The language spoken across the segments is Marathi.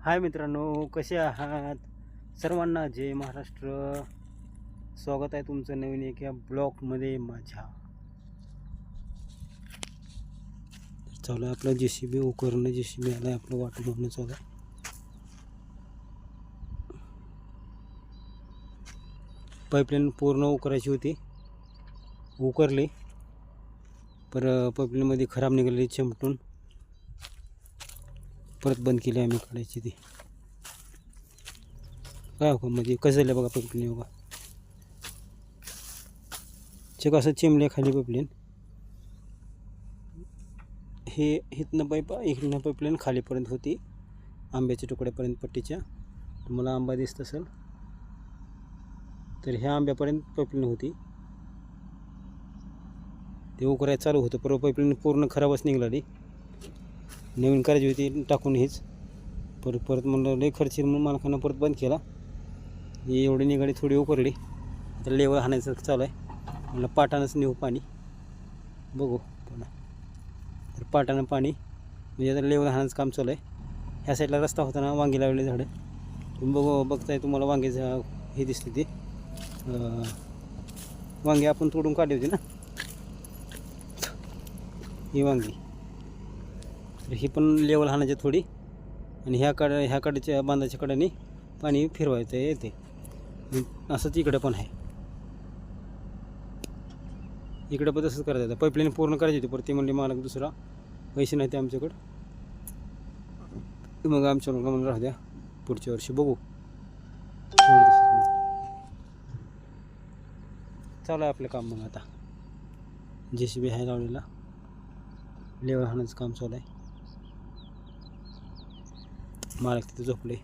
हाय मित्रांनो कसे आहात? सर्वांना जय महाराष्ट्र. स्वागत आहे तुमचं नवीन एका ब्लॉगमध्ये माझ्या. चालू आहे आपलं जे सी बी उकरणं जे सी बी आलं आहे आपलं वाटू भरणं चालू आहे. पाईपलाईन पूर्ण उकरायची होती. उकरली. पर पाईपलाईनमध्ये खराब निघाली चिमटून. परत बंद केली आम्ही काढायची ती. काय हो का म्हणजे कसं झालं बघा पाईपलाईन बघा. चेक असं चिमले खाली पाईपलाईन हे इथनं पाईप इकडनं पाईपलाईन खालीपर्यंत होती. आंब्याच्या तुकड्यापर्यंत पट्टीच्या. तुम्हाला आंबा दिसत असेल. तर ह्या आंब्यापर्यंत पाईपलाईन होती. ते उकरायला चालू होतं परवा पाईपलाईन पूर्ण खराबच निघाली. नवीन करायची होती टाकून हेच. परत परत म्हणलं लय खर्च म्हणून मालकानं परत बंद केला. ही एवढी निघाली थोडी उकरली. आता लेवल हाणायचं चालू आहे. म्हणलं पाटानंच नेऊ पाणी. बघू पुन्हा. तर पाटानं पाणी म्हणजे आता लेवल हाणायचं काम चालू आहे. ह्या साईडला रस्ता होता ना वांगी लावले झाडं. तुम्ही बघू बघताय तुम्हाला वांग्याचं हे दिसली ते. वांगी आपण तोडून काढली होती ना? ही वांगी. तर ही पण लेवल हाणायची थोडी. आणि ह्या कड ह्या कडेच्या बांधाच्या कडेने पाणी फिरवायचं येते असंच इकडं पण आहे. इकडं पण तसंच करायचं होतं पाईपलाईन पूर्ण करायची होती परत ती म्हणली मला दुसरा पैसे नाही ते आमच्याकडं. मग आमच्या लोक म्हणून राहू द्या पुढच्या वर्षी बघू. चालू आहे आपलं काम मग आता. जे सी बी आहे लावलेला. लेवल हाणायचं काम चालू आहे. मालक तिथे झोपले.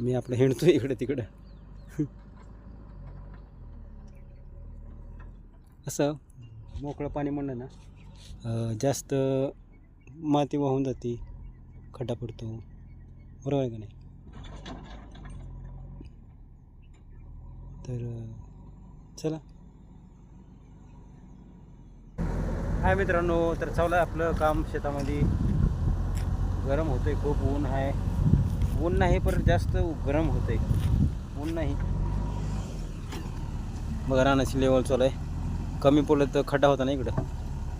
मी आपलं हिंडतो इकडं तिकडं. असं मोकळं पाणी म्हणलं ना जास्त माती वाहून जाते खड्डा पडतो. बरोबर आहे का नाही? तर चला. हाय मित्रांनो तर चालू आहे आपलं काम शेतामध्ये. गरम होतंय खूप ऊन आहे. ऊन नाही पण जास्त गरम होतंय. ऊन नाही. मग रानाची लेवल चालू आहे. कमी पडलं तर खड्डा होता ना इकडं.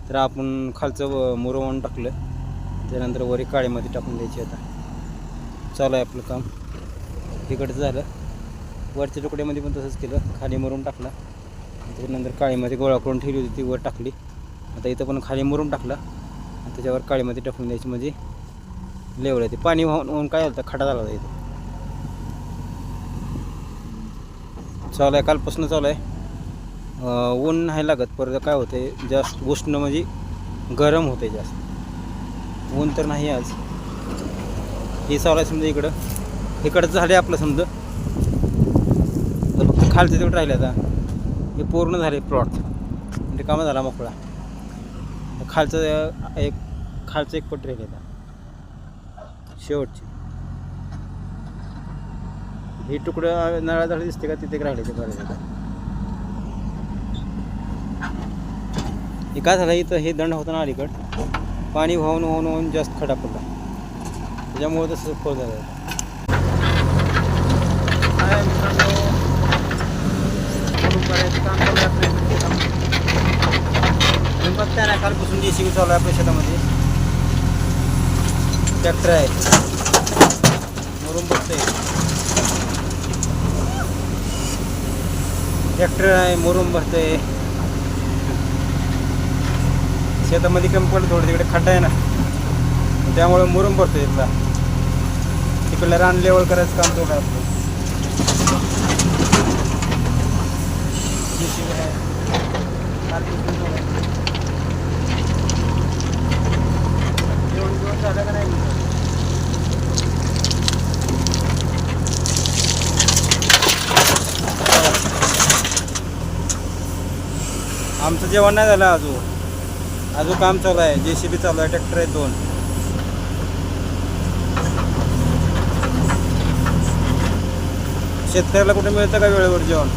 तर आपण खालचं मुरवण टाकलं. त्यानंतर वरी काळेमध्ये टाकून द्यायची आता. चालू आहे आपलं काम. तिकडचं झालं. वरच्या तुकड्यामध्ये पण तसंच केलं. खाली मुरून टाकला. त्याच्यानंतर काळीमध्ये गोळा करून ठेवली होती ती वर टाकली. आता इथं पण खाली मुरून टाकला. त्याच्यावर काळीमध्ये टाकून द्यायची म्हणजे लेवल आहे ते. पाणी वाहून वाहून काय झालं खडा झाला होता इथं. चालू आहे कालपासून चालू आहे. ऊन नाही लागत परत काय होते जास्त उष्ण म्हणजे गरम होते जास्त. ऊन तर नाही आज. हे चालू आहे समजा इकडं. इकडं झालं आपलं समजा. तर फक्त खालचं तेवढं राहिलं आता. हे पूर्ण झाले प्लॉट म्हणजे कामं झाला मोकळा. खालचं एक खालचं एक पट राहिले आता. शेवटची. हे तुकडं नळा दिसते का? तिथे एक राहिले ते बरं हे काय झालं? इथं हे दंड होतं ना अलीकड. पाणी वाहून वाहून वाहून जास्त खडा पडला. त्याच्यामुळे तसं खोल झालं आहे. हाय मित्रांनो, जे करायचं काम चालू आहे आपल्या शेतामध्ये काम. तुम्ही बघताय ना कालपासून जे सी बी चालू आहे आपल्या शेतामध्ये ट्रॅक्टर आहे. मरून बघतोय ट्रॅक्टर आहे मरून भरतंय शेतामध्ये कमी पडलं थोडं तिकडे खड्डा आहे ना. त्यामुळे मुरुम भरतोय इथला तिकडलं रान लेवल करायचं काम थोडं असतो आपलं आहे. झालं का नाही आमचं जेवण नाही झालं अजून. अजून काम चालू आहे. जे सी बी चालू आहे ट्रॅक्टर आहे दोन. शेतकऱ्याला कुठे मिळतं का वेळेवर जेवण?